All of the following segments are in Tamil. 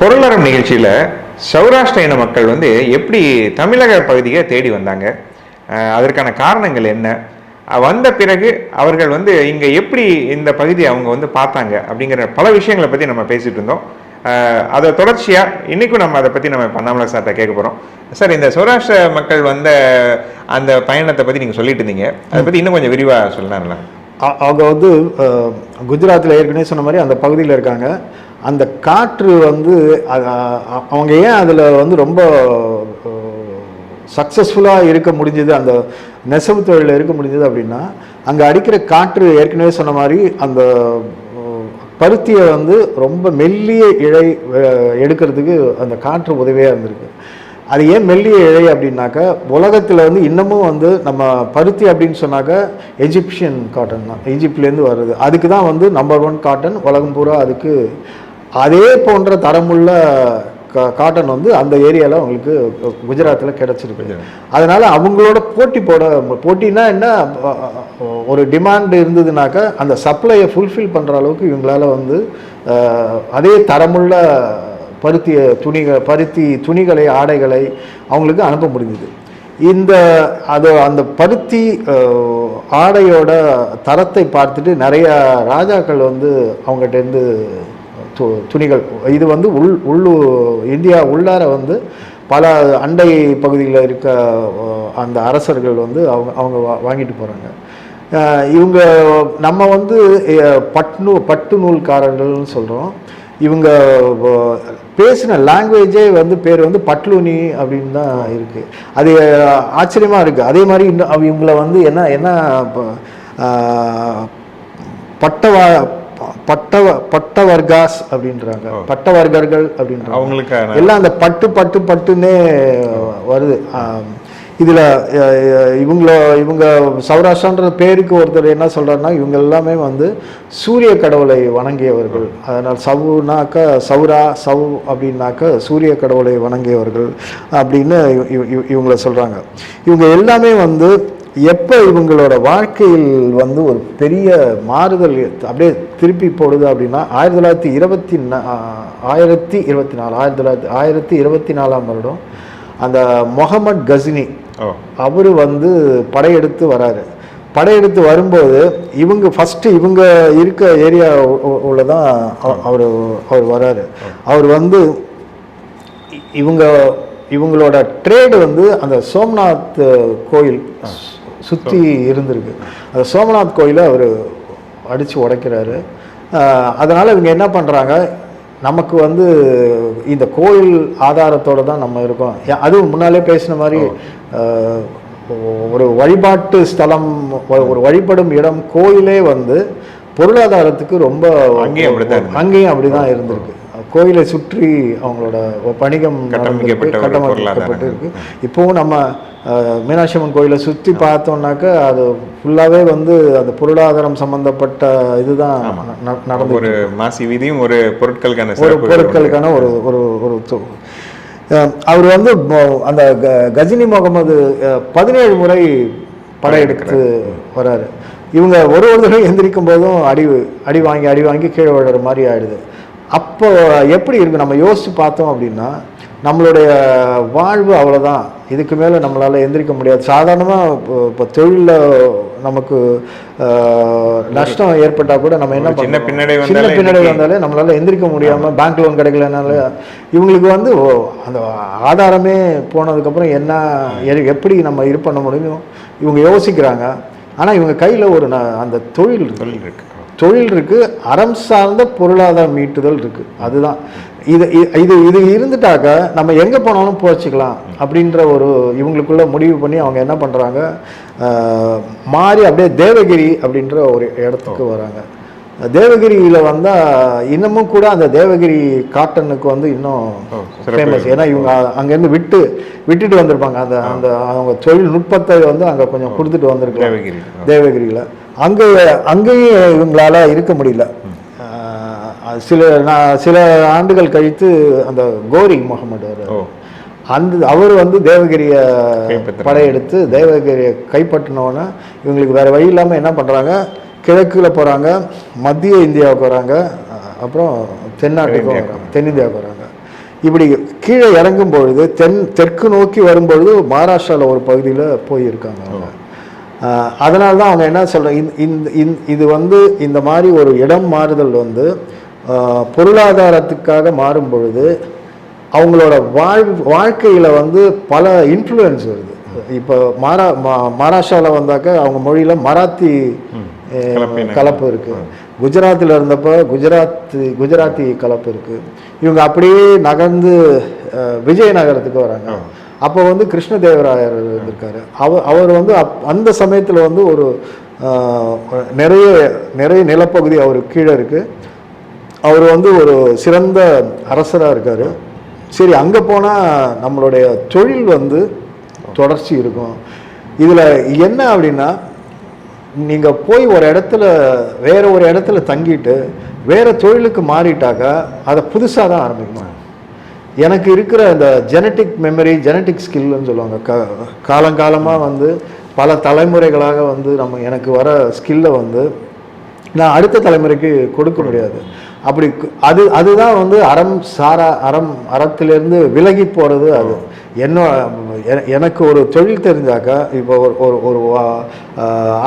பொருளாதாரம் நிகழ்ச்சியில் சௌராஷ்டிர இன மக்கள் வந்து எப்படி தமிழக பகுதியை தேடி வந்தாங்க? அதற்கான காரணங்கள் என்ன? வந்த பிறகு அவர்கள் வந்து இங்கே எப்படி இந்த பகுதியை அவங்க வந்து பார்த்தாங்க? அப்படிங்கிற பல விஷயங்களை பற்றி நம்ம பேசிட்டு இருந்தோம். அதை தொடர்ச்சியாக இன்றைக்கும் நம்ம அதை பற்றி நம்ம பண்ணாமல சார்கிட்ட கேட்க போகிறோம் சார் இந்த சௌராஷ்டிர மக்கள் வந்த அந்த பயணத்தை பற்றி நீங்கள் சொல்லிட்டு இருந்தீங்க. அதை பற்றி இன்னும் கொஞ்சம் விரிவாக சொல்லலாம்ல. அவங்க வந்து குஜராத்தில் ஏற்கனவே சொன்ன மாதிரி அந்த பகுதியில் இருக்காங்க. அந்த காற்று வந்து அவங்க ஏன் அதில் வந்து ரொம்ப சக்ஸஸ்ஃபுல்லாக இருக்க முடிஞ்சது அந்த நெசவு தொழிலில் இருக்க முடிஞ்சது அப்படின்னா அங்கே அடிக்கிற காற்று ஏற்கனவே சொன்ன மாதிரி அந்த பருத்தியை வந்து ரொம்ப மெல்லிய இழை எடுக்கிறதுக்கு அந்த காற்று உதவியாக இருந்திருக்கு. அது ஏன் மெல்லிய இழை அப்படின்னாக்கா உலகத்தில் வந்து இன்னமும் வந்து நம்ம பருத்தி அப்படின்னு சொன்னாக்க எஜிப்சியன் காட்டன் தான். எஜிப்ட்லேருந்து வருது அதுக்கு தான் வந்து நம்பர் ஒன் காட்டன் உலகம் பூரா அதுக்கு அதே போன்ற தரமுள்ள காட்டன் வந்து அந்த ஏரியாவில் அவங்களுக்கு குஜராத்தில் கிடச்சிருக்கு. அதனால் அவங்களோட போட்டி போட போட்டினா என்ன ஒரு டிமாண்ட் இருந்ததுனாக்கா அந்த சப்ளையை ஃபுல்ஃபில் பண்ணுற அளவுக்கு இவங்களால வந்து அதே தரமுள்ள பருத்திய துணிகள் பருத்தி துணிகளை ஆடைகளை அவங்களுக்கு அனுப்ப முடிஞ்சுது. இந்த அது அந்த பருத்தி ஆடையோட தரத்தை பார்த்துட்டு நிறைய ராஜாக்கள் வந்து அவங்ககிட்டேருந்து து துணிகள். இது வந்து உள் உள்ளு இந்தியா உள்ளார வந்து பல அண்டை பகுதியில் இருக்க அந்த அரசர்கள் வந்து அவங்க அவங்க வா- வாங்கிட்டு போகிறாங்க இவங்க நம்ம வந்து பட்னு பட்டு பட்டு நூல்காரர்கள்னு சொல்கிறோம் இவங்க பேசின லாங்குவேஜே வந்து பேர் வந்து பட்லூனி அப்படின்னு தான் இருக்குது அது ஆச்சரியமாக இருக்குது அதே மாதிரி இன்னும் அவ- இவங்கள வந்து என்ன என்ன பட்டவா பட்டவ பட்டவர்காஸ் அப்படின்றாங்க. பட்டவர்கர்கள் அப்படின்றாங்க. அவங்களுக்கான. எல்லாம் அந்த பட்டு பட்டு பட்டுன்னே வருது. இதுல இவங்கள இவங்க சௌராஷ்டிரான்ற பேருக்கு ஒருத்தர் என்ன சொல்றாருன்னா இவங்க எல்லாமே வந்து சூரிய கடவுளை வணங்கியவர்கள். அதனால் சவுனாக்க சௌரா சவு அப்படின்னாக்க சூரிய கடவுளை வணங்கியவர்கள் அப்படின்னு இவ- இவ- இவ- இவங்கள சொல்றாங்க. இவங்க எல்லாமே வந்து எப்போ இவங்களோட வாழ்க்கையில் வந்து ஒரு பெரிய மாறுதல் அப்படியே திருப்பி போடுது அப்படின்னா ஆயிரத்தி தொள்ளாயிரத்தி இருபத்தி ஆயிரத்தி இருபத்தி நாலு ஆயிரத்தி தொள்ளாயிரத்தி ஆயிரத்தி இருபத்தி நாலாம் வருடம் அந்த முகமது கசினி அவர் வந்து படையெடுத்து வராரு. படையெடுத்து வரும்போது இவங்க ஃபஸ்ட்டு இவங்க இருக்க ஏரியா உள்ள தான் அவர் அவர் வராரு. அவர் வந்து இவங்க இவங்களோட ட்ரேடு வந்து அந்த சோம்நாத் கோயில் சுற்றி இருந்திருக்கு. அந்த சோமநாத் கோயிலை அவர் அடித்து உடைக்கிறாரு. அதனால் இவங்க என்ன பண்ணுறாங்க நமக்கு வந்து இந்த கோயில் ஆதாரத்தோட தான் நம்ம இருக்கோம். அதுவும் முன்னாலே பேசின மாதிரி ஒரு வழிபாட்டு ஸ்தலம் ஒரு- வழிபடும் இடம் கோயிலே வந்து பொருளாதாரத்துக்கு ரொம்ப அங்கேயும் அப்படித்தான் இருந்தது. அங்கேயும் அப்படிதான் இருந்திருக்கு. கோயிலை சுற்றி அவங்களோட வணிகம் கட்டமைக்கப்பட்ட இருக்கு. இப்போவும் நம்ம அஹ், மீனாட்சி அம்மன் கோயிலை சுற்றி பார்த்தோம்னாக்க அது ஃபுல்லாகவே வந்து அந்த பொருளாதாரம் சம்பந்தப்பட்ட இதுதான் நடந்து ஒரு மாசி வீதியும் ஒரு பொருட்களுக்கான ஒரு பொருட்களுக்கான ஒரு ஒரு ஒரு அவர் வந்து அந்த கஜினி முகமது பதினேழு முறை படையெடுத்து வராரு. இவங்க ஒரு ஒரு தடவை எந்திரிக்கும் போதும் அடி அடி வாங்கி அடி வாங்கி கீழே விழுற மாதிரி ஆயிடுது. அப்போ எப்படி இருக்கு? நம்ம யோசிச்சு பார்த்தோம் அப்படின்னா நம்மளுடைய வாழ்வு அவ்வளோதான் இதுக்கு மேலே நம்மளால் எந்திரிக்க முடியாது. சாதாரணமாக இப்போ தொழிலில் நமக்கு நஷ்டம் ஏற்பட்டால் கூட நம்ம என்ன சின்ன? பின்னடைவு சின்ன பின்னடைவு வந்தாலே நம்மளால எந்திரிக்க முடியாம பேங்க் லோன் கிடைக்கலனால இவங்களுக்கு வந்து அந்த ஆதாரமே போனதுக்கப்புறம் என்ன எ- எப்படி நம்ம இது பண்ண முடியும்? இவங்க யோசிக்கிறாங்க. ஆனா இவங்க கையில ஒரு ந- அந்த தொழில் தொழில் இருக்கு. தொழில் இருக்குது அறம் சார்ந்த பொருளாதார மீட்டுதல் இருக்குது அதுதான். இது இது இது இருந்துட்டாக்க நம்ம எங்கே போனாலும் போச்சுக்கலாம் அப்படின்ற ஒரு இவங்களுக்குள்ள முடிவு பண்ணி அவங்க என்ன பண்ணுறாங்க மாறி அப்படியே தேவகிரி அப்படின்ற ஒரு இடத்துக்கு வராங்க. தேவகிரியில வந்தா இன்னமும் கூட அந்த தேவகிரி காட்டனுக்கு வந்து இன்னும். ஃபேமஸ் ஏன்னா இவங்க அங்கேருந்து விட்டு விட்டுட்டு வந்திருப்பாங்க. அந்த அந்த அவங்க தொழில்நுட்பத்தை வந்து அங்க கொஞ்சம் கொடுத்துட்டு வந்திருக்காங்க. தேவகிரி தேவகிரியில். அங்கே அங்கேயும் இவங்களால இருக்க முடியல. சில நான் சில ஆண்டுகள் கழித்து அந்த கோரி முகமது அந்த அவர் வந்து தேவகிரியை. படையெடுத்து தேவகிரியை கைப்பற்றினோன்னே இவங்களுக்கு வேற வழி இல்லாமல் என்ன பண்ணுறாங்க கிழக்குல போகிறாங்க மத்திய இந்தியாவுக்கு வராங்க அப்புறம் தென்னாட்டுக்கும் வராங்க தென்னிந்தியாவுக்கு வராங்க. இப்படி கீழே இறங்கும் பொழுது தென் தெற்கு நோக்கி வரும்பொழுது மகாராஷ்டிராவில் ஒரு பகுதியில் போயிருக்காங்க அவங்க. அதனால தான் அவங்க என்ன சொல்கிறாங்க இது வந்து இந்த மாதிரி ஒரு இடம் மாறுதல் வந்து பொருளாதாரத்துக்காக மாறும் பொழுது அவங்களோட வாழ் வாழ்க்கையில் வந்து பல இன்ஃப்ளூயன்ஸ் வருது. இப்போ மாரா மா மகாராஷ்டிராவில் வந்தாக்க அவங்க மொழியில் மராத்தி. கலப்பு இருக்குது குஜராத்தில் இருந்தப்போ குஜராத் குஜராத்தி கலப்பு இருக்குது இவங்க அப்படியே நகர்ந்து விஜயநகரத்துக்கு வராங்க. அப்போ வந்து கிருஷ்ணதேவராயர் இருந்திருக்காரு. அவர் அவர் வந்து அப் அந்த சமயத்தில் வந்து ஒரு நிறைய நிறைய நிலப்பகுதி அவர் கீழே இருக்குது அவர் வந்து ஒரு சிறந்த அரசராக இருக்கார். சரி அங்கே போனால் நம்மளுடைய தொழில் வந்து தொடர்ச்சி இருக்கும். இதில் என்ன அப்படின்னா நீங்கள் போய் ஒரு இடத்துல வேறு ஒரு இடத்துல தங்கிட்டு வேறு தொழிலுக்கு மாறிட்டாக்கா அதை புதுசாக தான் ஆரம்பிக்கணும்? எனக்கு இருக்கிற இந்த ஜெனட்டிக் மெமரி ஜெனட்டிக் ஸ்கில்னு சொல்லுவாங்க. க காலங்காலமாக வந்து பல தலைமுறைகளாக வந்து நம்ம எனக்கு வர ஸ்கில்லை வந்து நான் அடுத்த தலைமுறைக்கு கொடுக்க முடியாது. அப்படி அது அதுதான் வந்து அறம் சாரா அறம் அறத்திலேருந்து விலகி போகிறது அது. என்ன எனக்கு ஒரு தொழில் தெரிஞ்சாக்கா இப்போ ஒரு ஒரு ஒரு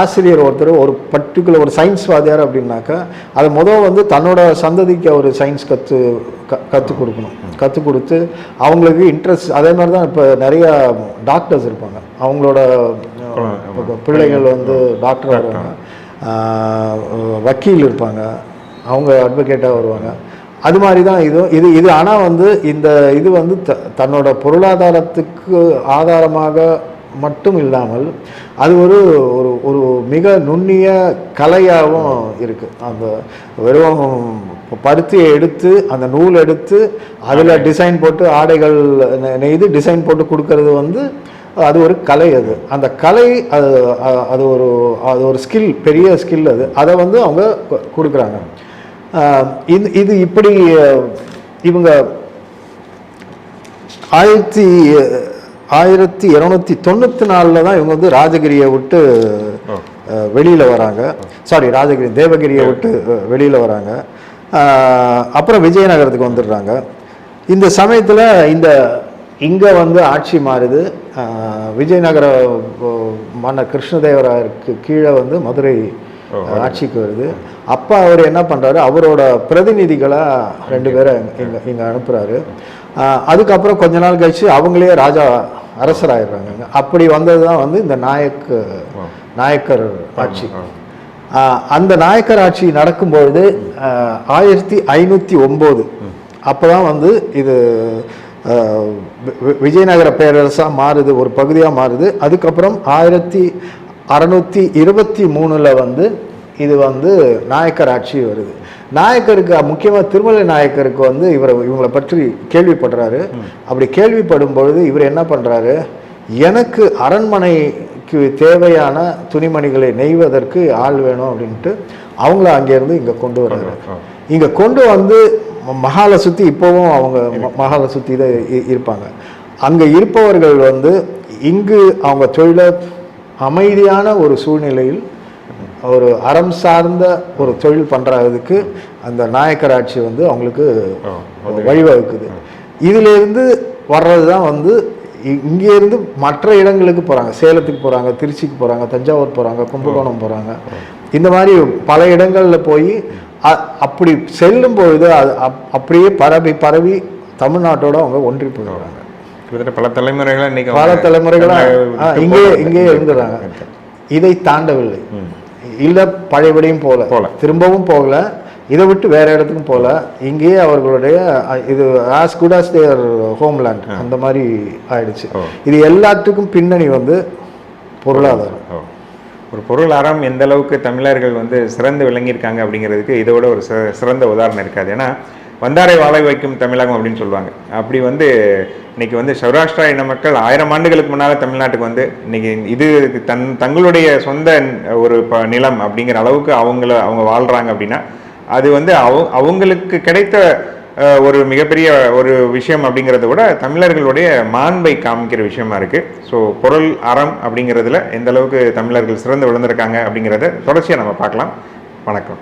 ஆசிரியர் ஒருத்தர் ஒரு பர்டிகுலர் ஒரு சயின்ஸ் வாத்தியார் அப்படின்னாக்கா அது முதல் வந்து தன்னோட சந்ததிக்கு அவர் சயின்ஸ் கற்று க கற்றுக் கொடுக்கணும். கற்றுக் கொடுத்து அவங்களுக்கு இன்ட்ரெஸ்ட் அதே மாதிரி தான் இப்போ நிறையா டாக்டர்ஸ் இருப்பாங்க. அவங்களோட பிள்ளைகள் வந்து டாக்டர் வருவாங்க வக்கீல் இருப்பாங்க. அவங்க அட்வொகேட்டாக வருவாங்க. அது மாதிரி தான் இது இது இது ஆனால் வந்து இந்த இது வந்து த தன்னோட பொருளாதாரத்துக்கு ஆதாரமாக மட்டும் இல்லாமல் அது ஒரு ஒரு ஒரு மிக நுண்ணிய கலையாகவும் இருக்குது அந்த வெறும் பருத்தியை எடுத்து அந்த நூல் எடுத்து அதில் டிசைன் போட்டு ஆடைகள் நெய்து டிசைன் போட்டு கொடுக்கறது வந்து அது ஒரு கலை அது. அந்த கலை அது அது ஒரு அது ஒரு ஸ்கில் பெரிய ஸ்கில் அது. அதை வந்து அவங்க கொடுக்குறாங்க. இது இது இப்படி இவங்க ஆயிரத்தி ஆயிரத்தி இரநூத்தி தொண்ணூற்றி நாலில் தான் இவங்க வந்து ராஜகிரியை விட்டு வெளியில வராங்க. சாரி ராஜகிரி தேவகிரியை விட்டு வெளியில வராங்க. அப்புறம் விஜயநகரத்துக்கு வந்துடுறாங்க. இந்த சமயத்தில் இந்த இங்கே வந்து ஆட்சி மாறுது. விஜயநகர அஹ், மன்னர் கிருஷ்ணதேவராயருக்கு கீழே வந்து மதுரை ஆட்சிக்கு வருது. அப்போ அவர் என்ன பண்ணுறாரு அவரோட பிரதிநிதிகளாக ரெண்டு பேரை இங்கே இங்கே அனுப்புகிறாரு அதுக்கப்புறம் கொஞ்ச நாள் கழிச்சு அவங்களே ராஜா அரசராயிடுறாங்க. அப்படி வந்தது தான் வந்து இந்த நாயக் நாயக்கர் ஆட்சி. அந்த நாயக்கர் ஆட்சி நடக்கும்பொழுது ஆயிரத்தி ஐநூற்றி ஒம்பது. அப்போ தான் வந்து இது விஜயநகர பேரரசாக மாறுது ஒரு பகுதியாக மாறுது. அதுக்கப்புறம் ஆயிரத்தி அறநூற்றி இருபத்தி மூணில் வந்து இது வந்து நாயக்கர் ஆட்சி வருது. நாயக்கருக்கு முக்கியமாக திருமலை நாயக்கருக்கு வந்து இவரை இவங்களை பற்றி கேள்விப்படுறாரு. அப்படி கேள்விப்படும் பொழுது இவர் என்ன பண்ணுறாரு எனக்கு அரண்மனைக்கு தேவையான துணிமணிகளை நெய்வதற்கு ஆள் வேணும் அப்படின்ட்டு அவங்கள அங்கேருந்து இங்கே கொண்டு வர்றாரு. இங்கே கொண்டு வந்து மகாலை சுற்றி இப்போவும் அவங்க மகாலை சுற்றி தான் இருப்பாங்க. அங்கே இருப்பவர்கள் வந்து இங்கு அவங்க தொழிலை அமைதியான ஒரு சூழ்நிலையில் ஒரு அறம் சார்ந்த ஒரு தொழில் பண்ணுறதுக்கு அந்த நாயக்கர் ஆட்சி வந்து அவங்களுக்கு வழிவகுக்குது. இதிலிருந்து வர்றது தான் வந்து இ- இங்கேருந்து மற்ற இடங்களுக்கு போகிறாங்க சேலத்துக்கு போகிறாங்க திருச்சிக்கு போகிறாங்க தஞ்சாவூர் போகிறாங்க கும்பகோணம் போகிறாங்க இந்த மாதிரி பல இடங்களில் போய் அப்படி செல்லும் பொழுது அது அப்- அப்படியே பரவி பரவி தமிழ்நாட்டோட அவங்க ஒன்றி போயிடுறாங்க. கிட்டத்தட்ட பல தலைமுறைகளா இன்னைக்கு பல அவங்க தலைமுறைகளா தமிழக ஆ, விட்டு இங்கே போறாங்க. இங்கே இருந்துடுறாங்க இதை தாண்டவில்லை. இல்ல பழையபடியும் போல போல. திரும்பவும் போகல. இதை விட்டு வேற இடத்துக்கும் போல இங்கேயே அவர்களுடைய இது as good as their homeland அந்த மாதிரி ஆயிடுச்சு. இது எல்லாத்துக்கும் பின்னணி வந்து பொருளாதாரம். ஒரு பொருள் அறம் எந்த அளவுக்கு தமிழர்கள் வந்து சிறந்து விளங்கியிருக்காங்க அப்படிங்கிறதுக்கு இதோட ஒரு சிறந்த உதாரணம் இருக்காது. ஏன்னா வந்தாரை வாழை வைக்கும் தமிழகம் அப்படின்னு சொல்லுவாங்க. அப்படி வந்து இன்றைக்கி வந்து சௌராஷ்டிரா இன மக்கள் ஆயிரம் ஆண்டுகளுக்கு முன்னால் தமிழ்நாட்டுக்கு வந்து இன்றைக்கி இது தன் தங்களுடைய சொந்த ஒரு ப நிலம் அப்படிங்கிற அளவுக்கு அவங்கள அவங்க வாழ்கிறாங்க அப்படின்னா அது வந்து அவ அவங்களுக்கு கிடைத்த ஒரு மிகப்பெரிய ஒரு விஷயம் அப்படிங்கிறத விட தமிழர்களுடைய மாண்பை காமிக்கிற விஷயமா இருக்குது ஸோ பொருள் அறம் அப்படிங்கிறதுல எந்த அளவுக்கு தமிழர்கள் சிறந்து விழுந்திருக்காங்க அப்படிங்கிறத தொடர்ச்சியாக நம்ம பார்க்கலாம். வணக்கம்.